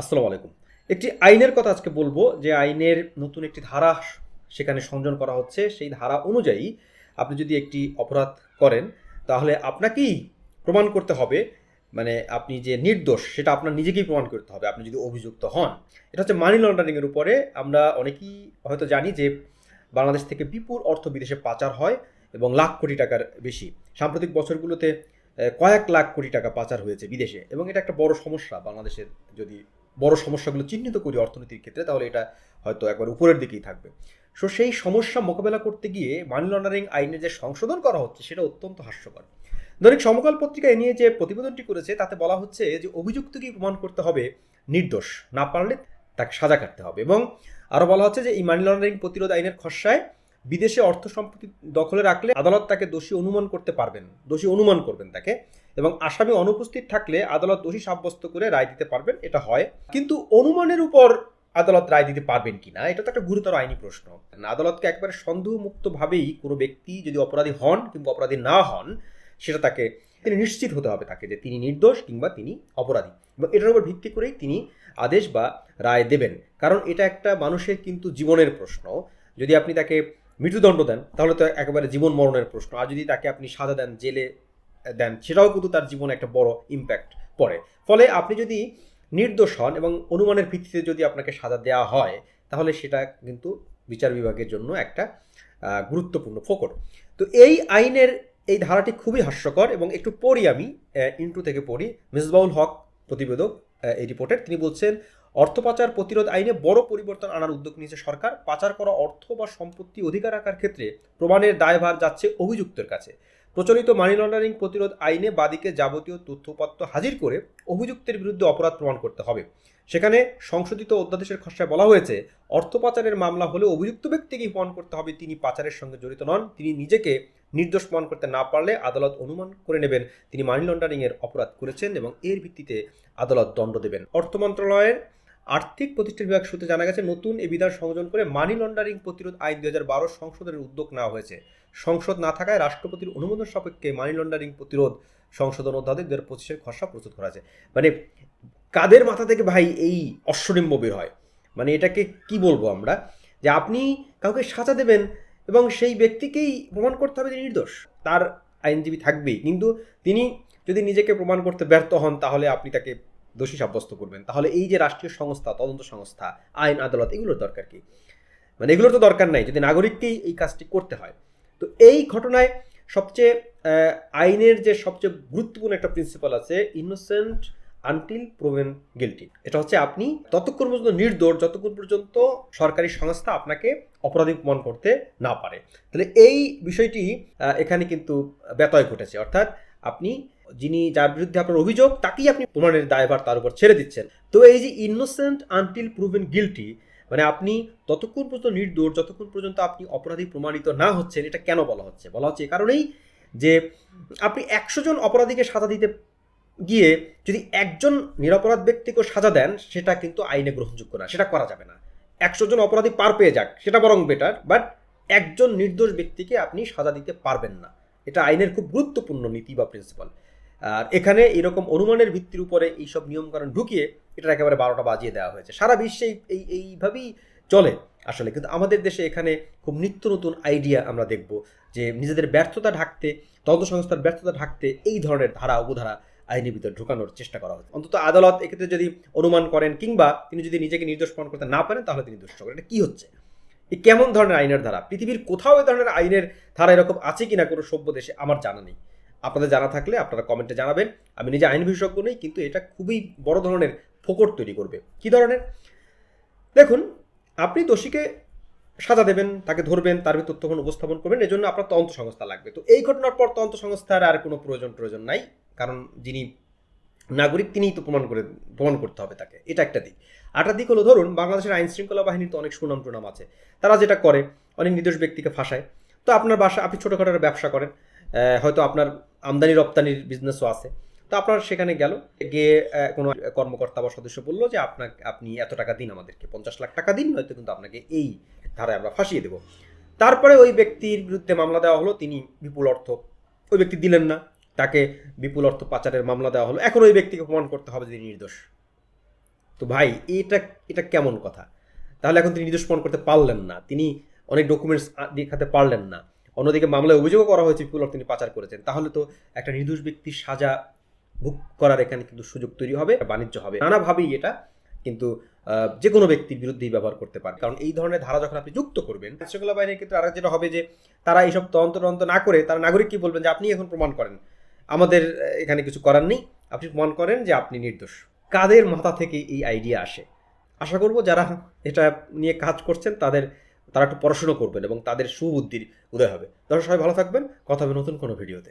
আসসালামু আলাইকুম। একটি আইনের কথা আজকে বলব যে আইনের নতুন একটি ধারা সেখানে সংযোজন করা হচ্ছে। সেই ধারা অনুযায়ী আপনি যদি একটি অপরাধ করেন, তাহলে আপনাকেই প্রমাণ করতে হবে। মানে আপনি যে নির্দোষ, সেটা আপনার নিজেকেই প্রমাণ করতে হবে। আপনি যদি অভিযুক্ত হন, এটা হচ্ছে মানি লন্ডারিংয়ের উপরে। আমরা অনেকেই হয়তো জানি যে বাংলাদেশ থেকে বিপুল অর্থ বিদেশে পাচার হয় এবং লাখ কোটি টাকার বেশি। সাম্প্রতিক বছরগুলোতে কয়েক লাখ কোটি টাকা পাচার হয়েছে বিদেশে এবং এটা একটা বড় সমস্যা বাংলাদেশের যদি বড় সমস্যাগুলো চিহ্নিত করি অর্থনীতির ক্ষেত্রে, তাহলে এটা হয়তো একবার উপরের দিকেই থাকবে। সো সেই সমস্যা মোকাবেলা করতে গিয়ে মানি লন্ডারিং আইনে যে সংশোধন করা হচ্ছে, সেটা অত্যন্ত হাস্যকর। দৈনিক সমকাল পত্রিকা নিয়ে যে প্রতিবেদনটি করেছে, তাতে বলা হচ্ছে যে অভিযুক্তকে প্রমাণ করতে হবে নির্দোষ, না পারলে তাকে সাজা কাটতে হবে। এবং আরও বলা হচ্ছে যে এই মানি লন্ডারিং প্রতিরোধ আইনের খসড়ায় বিদেশে অর্থ সম্পত্তি দখলে রাখলে আদালত তাকে দোষী অনুমান করতে পারবেন, দোষী অনুমান করবেন তাকে এবং আসামি অনুপস্থিত থাকলে আদালত দোষী সাব্যস্ত করে রায় দিতে পারবেন, এটা হয়। কিন্তু অনুমানের উপর আদালত রায় দিতে পারবেন কি না, এটা তো একটা গুরুতর আইনি প্রশ্ন। আদালতকে একবারে সন্দেহমুক্তভাবেই কোনো ব্যক্তি যদি অপরাধী হন কিংবা অপরাধী না হন, সেটা তাকে, তিনি নিশ্চিত হতে হবে তাকে যে তিনি নির্দোষ কিংবা তিনি অপরাধী। এবং এটার উপর ভিত্তি করেই তিনি আদেশ বা রায় দেবেন। কারণ এটা একটা মানুষের কিন্তু জীবনের প্রশ্ন। যদি আপনি তাকে মৃত্যুদণ্ড দেন, তাহলে তো একেবারে জীবন মরণের প্রশ্ন। আর যদি তাকে আপনি সাজা দেন, জেলে দেন, সেটাও কিন্তু তার জীবনে একটা বড় ইম্প্যাক্ট পড়ে। ফলে আপনি যদি নির্দোষ হন এবং অনুমানের ভিত্তিতে যদি আপনাকে সাজা দেওয়া হয়, তাহলে সেটা কিন্তু বিচার বিভাগের জন্য একটা গুরুত্বপূর্ণ ফোকর তো এই আইনের এই ধারাটি খুবই হাস্যকর এবং একটু পড়ি আমি ইন্টু থেকে পড়ি। মিসবাউল হক প্রতিবেদক এই রিপোর্টের তিনি বলছেন অর্থ পাচার প্রতিরোধ আইনে বড় পরিবর্তন আনার উদ্যোগ নিয়েছে সরকার। পাচার করা অর্থ বা সম্পত্তি অধিকার রাখার ক্ষেত্রে প্রমাণের দায়ভার যাচ্ছে অভিযুক্তের কাছে। প্রচলিত মানি লন্ডারিং প্রতিরোধ আইনে বাদীকে যাবতীয় তথ্যপত্র হাজির করে অভিযুক্তের বিরুদ্ধে অপরাধ প্রমাণ করতে হবে। সেখানে সংশোধিত অধ্যাদেশের খসড়ায় বলা হয়েছে, অর্থ পাচারের মামলা হলে অভিযুক্ত ব্যক্তিকেই প্রমাণ করতে হবে তিনি পাচারের সঙ্গে জড়িত নন, তিনি নিজেকে নির্দোষ প্রমাণ করতে না পারলে আদালত অনুমান করে নেবেন তিনি মানি লন্ডারিংয়ের অপরাধ করেছেন এবং এর ভিত্তিতে আদালত দণ্ড দেবেন। অর্থ মন্ত্রণালয়ের আর্থিক প্রতিষ্ঠান বিভাগ সূত্রে জানা গেছে, নতুন এ বিধান সংযোজন করে মানি লন্ডারিং প্রতিরোধ আইন দুই হাজার বারো সংশোধনের উদ্যোগ নেওয়া হয়েছে। সংসদ না থাকায় রাষ্ট্রপতির অনুমোদন সাপেক্ষে মানি লন্ডারিং প্রতিরোধ সংশোধন অধ্যাদেশ দু হাজার পঁচিশের খসড়া প্রস্তুত করা আছে মানে কাদের মাথা থেকে ভাই এই অশ্বডিম্ব বের হয়? মানে এটাকে কি বলব আমরা? যে আপনি কাউকে সাজা দেবেন এবং সেই ব্যক্তিকেই প্রমাণ করতে হবে যে নির্দোষ। তার আইনজীবী থাকবেই। কিন্তু তিনি যদি নিজেকে প্রমাণ করতে ব্যর্থ হন, তাহলে আপনি তাকে দোষী সাব্যস্ত করবেন। তাহলে এই যে রাষ্ট্রীয় সংস্থা, তদন্ত সংস্থা, আইন, আদালত, এগুলোর দরকার কি? মানে এগুলোর তো দরকার নাই, যদি নাগরিককেই এই কাজটি করতে হয়। তো এই ঘটনায় সবচেয়ে আইনের যে সবচেয়ে গুরুত্বপূর্ণ একটা প্রিন্সিপাল আছে ইনোসেন্ট আনটিল প্রোভেন গিলটি এটা হচ্ছে আপনি ততক্ষণ পর্যন্ত নির্দোষ, যতক্ষণ পর্যন্ত সরকারি সংস্থা আপনাকে অপরাধী প্রমাণ করতে না পারে। তাহলে এই বিষয়টি এখানে কিন্তু ব্যতয় ঘটেছে। অর্থাৎ আপনি যিনি যার বিরুদ্ধে আপনার অভিযোগ, তাকেই আপনি প্রমাণের দায়ভার তার উপর ছেড়ে দিচ্ছেন। তো এই যে ইনোসেন্ট আনটিল প্রুভেন গিলটি মানে আপনি ততক্ষণ পর্যন্ত নির্দোষ, যতক্ষণ পর্যন্ত আপনি অপরাধী প্রমাণিত না হচ্ছেন, এটা কেন বলা হচ্ছে? বলা হচ্ছে এ কারণেই যে আপনি একশো জন অপরাধীকে সাজা দিতে গিয়ে যদি একজন নিরপরাধ ব্যক্তিকে সাজা দেন, সেটা কিন্তু আইনে গ্রহণযোগ্য না, সেটা করা যাবে না। একশো জন অপরাধী পার পেয়ে যাক, সেটা বরং বেটার বাট একজন নির্দোষ ব্যক্তিকে আপনি সাজা দিতে পারবেন না। এটা আইনের খুব গুরুত্বপূর্ণ নীতি বা প্রিন্সিপাল আর এখানে এরকম অনুমানের ভিত্তির উপরে এইসব নিয়মকানুন ঢুকিয়ে এটা একেবারে বারোটা বাজিয়ে দেওয়া হয়েছে। সারা বিশ্বে এই- এই, এইভাবেই চলে আসলে। কিন্তু আমাদের দেশে এখানে খুব নিত্য নতুন আইডিয়া আমরা দেখব যে নিজেদের ব্যর্থতা ঢাকতে, তদন্ত সংস্থার ব্যর্থতা ঢাকতে এই ধরনের ধারা উপধারা আইনের ভিতরে ঢোকানোর চেষ্টা করা হচ্ছে অন্তত আদালত এক্ষেত্রে যদি অনুমান করেন কিংবা তিনি যদি নিজেকে নির্দোষ প্রমাণ করতে না পারেন, তাহলে তিনি দোষ করেন। এটা কী হচ্ছে? এই কেমন ধরনের আইনের ধারা? পৃথিবীর কোথাও এই ধরনের আইনের ধারা এরকম আছে কিনা কোনো সভ্য দেশে? আমার জানা নেই। আপনাদের জানা থাকলে আপনারা কমেন্টে জানাবেন। আমি নিজে আইন বিশেষজ্ঞ নই, কিন্তু এটা খুবই বড় ধরনের ফোকট তৈরি করবে। কি ধরনের? দেখুন, আপনি দোষীকে সাজা দেবেন, তাকে ধরবেন, তার ভিতর তথ্যখন উপস্থাপন করবেন এজন্য আপনার তদন্ত সংস্থা লাগবে। তো এই ঘটনার পর তদন্ত সংস্থার আর কোনো প্রয়োজন প্রয়োজন নাই, কারণ যিনি নাগরিক, তিনিই তো প্রমাণ করে, প্রমাণ করতে হবে তাকে। এটা একটা দিক। আরেকটা দিক হলো, ধরুন, বাংলাদেশের আইন শৃঙ্খলা বাহিনীর তো অনেক সুনাম টুনাম আছে। তারা যেটা করে, অনেক নির্দোষ ব্যক্তিকে ফাঁসায়। তো আপনার বাসা, আপনি ছোটোখাটো একটা ব্যবসা করেন হয়তো আপনার আমদানি রপ্তানির বিজনেসও আছে। তো আপনার সেখানে গেল, গিয়ে কোনো কর্মকর্তা বা সদস্য বলল যে, আপনাকে, আপনি এত টাকা দিন আমাদেরকে, পঞ্চাশ লাখ টাকা দিন, নয়তো কিন্তু আপনাকে এই ধারায় আমরা ফাঁসিয়ে দেবো। তারপরে ওই ব্যক্তির বিরুদ্ধে মামলা দেওয়া হলো, তিনি বিপুল অর্থ, ওই ব্যক্তি দিলেন না, তাকে বিপুল অর্থ পাচারের মামলা দেওয়া হলো। এখন ওই ব্যক্তিকে প্রমাণ করতে হবে যে নির্দোষ। তো ভাই, এটা এটা কেমন কথা? তাহলে এখন তিনি নির্দোষ প্রমাণ করতে পারলেন না। তিনি অনেক ডকুমেন্টস দেখাতে পারলেন না। অন্যদিকে মামলায় অভিযোগও করা হয়েছে, বিপুল তিনি পাচার করেছেন। তাহলে তো একটা নির্দোষ ব্যক্তির সাজা ভোগ করার এখানে কিন্তু সুযোগ তৈরি হবে বাণিজ্য হবে। নানাভাবেই এটা কিন্তু যে কোনো ব্যক্তির বিরুদ্ধেই ব্যবহার করতে পারে। কারণ এই ধরনের ধারা যখন আপনি যুক্ত করবেন শৃঙ্খলা বাহিনীর ক্ষেত্রে আর যেটা হবে যে, তারা এইসব তদন্ত তদন্ত না করে তারা নাগরিক কি বলবেন যে, আপনি এখন প্রমাণ করেন। আমাদের এখানে কিছু করার নেই। আপনি প্রমাণ করেন যে আপনি নির্দোষ। কাদের মাথা থেকে এই আইডিয়া আসে? আশা করব যারা এটা নিয়ে কাজ করছেন, তাদের তারা একটু পড়াশুনো করবেন এবং তাদের সুবুদ্ধির উদয় হবে। দর্শক সবাই ভালো থাকবেন। কথা হবে নতুন কোনো ভিডিওতে।